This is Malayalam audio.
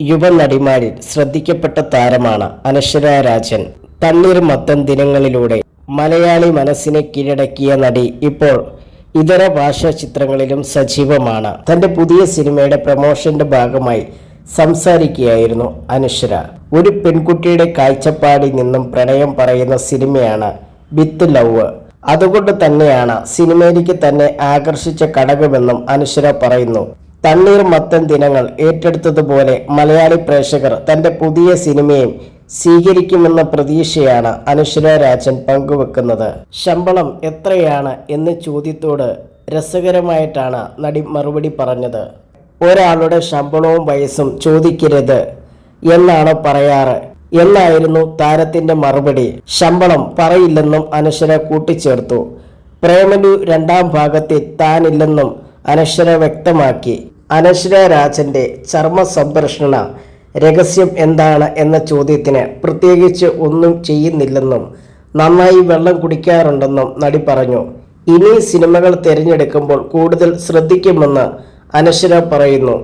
യുവനടിമാരിൽ ശ്രദ്ധിക്കപ്പെട്ട താരമാണ് അനശ്വര രാജൻ. തണ്ണീർ മത്തൻ ദിനങ്ങളിലൂടെ മലയാളി മനസ്സിനെ കീഴടക്കിയ നടി ഇപ്പോൾ ഇതര ഭാഷാ ചിത്രങ്ങളിലും സജീവമാണ്. തന്റെ പുതിയ സിനിമയുടെ പ്രമോഷന്റെ ഭാഗമായി സംസാരിക്കുകയായിരുന്നു അനശ്വര. ഒരു പെൺകുട്ടിയുടെ കാഴ്ചപ്പാടിൽ നിന്നും പ്രണയം പറയുന്ന സിനിമയാണ് വിത്ത് ലവ്. അതുകൊണ്ട് തന്നെയാണ് സിനിമയിലേക്ക് തന്നെ ആകർഷിച്ച ഘടകമെന്നും അനശ്വര പറയുന്നു. തണ്ണീർ മത്തൻ ദിനങ്ങൾ ഏറ്റെടുത്തതുപോലെ മലയാളി പ്രേക്ഷകർ തന്റെ പുതിയ സിനിമയും സ്വീകരിക്കുമെന്ന പ്രതീക്ഷയാണ് അനുശ്വര രാജൻ പങ്കുവെക്കുന്നത്. ശമ്പളം എത്രയാണ് എന്ന ചോദ്യത്തോട് രസകരമായിട്ടാണ് നടി മറുപടി പറഞ്ഞത്. ഒരാളുടെ ശമ്പളവും വയസ്സും ചോദിക്കരുത് എന്നാണ് പറയാറ്? എന്നായിരുന്നു താരത്തിന്റെ മറുപടി. ശമ്പളം പറയില്ലെന്നും അനശ്വര കൂട്ടിച്ചേർത്തു. പ്രേമലു രണ്ടാം ഭാഗത്തിൽ താനില്ലെന്നും അനശ്വര വ്യക്തമാക്കി. അനശ്വര രാജന്റെ ചർമ്മ സംരക്ഷണ രഹസ്യം എന്താണ് എന്ന ചോദ്യത്തിന് പ്രത്യേകിച്ച് ഒന്നും ചെയ്യുന്നില്ലെന്നും നന്നായി വെള്ളം കുടിക്കാറുണ്ടെന്നും നടി പറഞ്ഞു. ഇനി സിനിമകൾ തിരഞ്ഞെടുക്കുമ്പോൾ കൂടുതൽ ശ്രദ്ധിക്കുമെന്ന് അനശ്വര പറയുന്നു.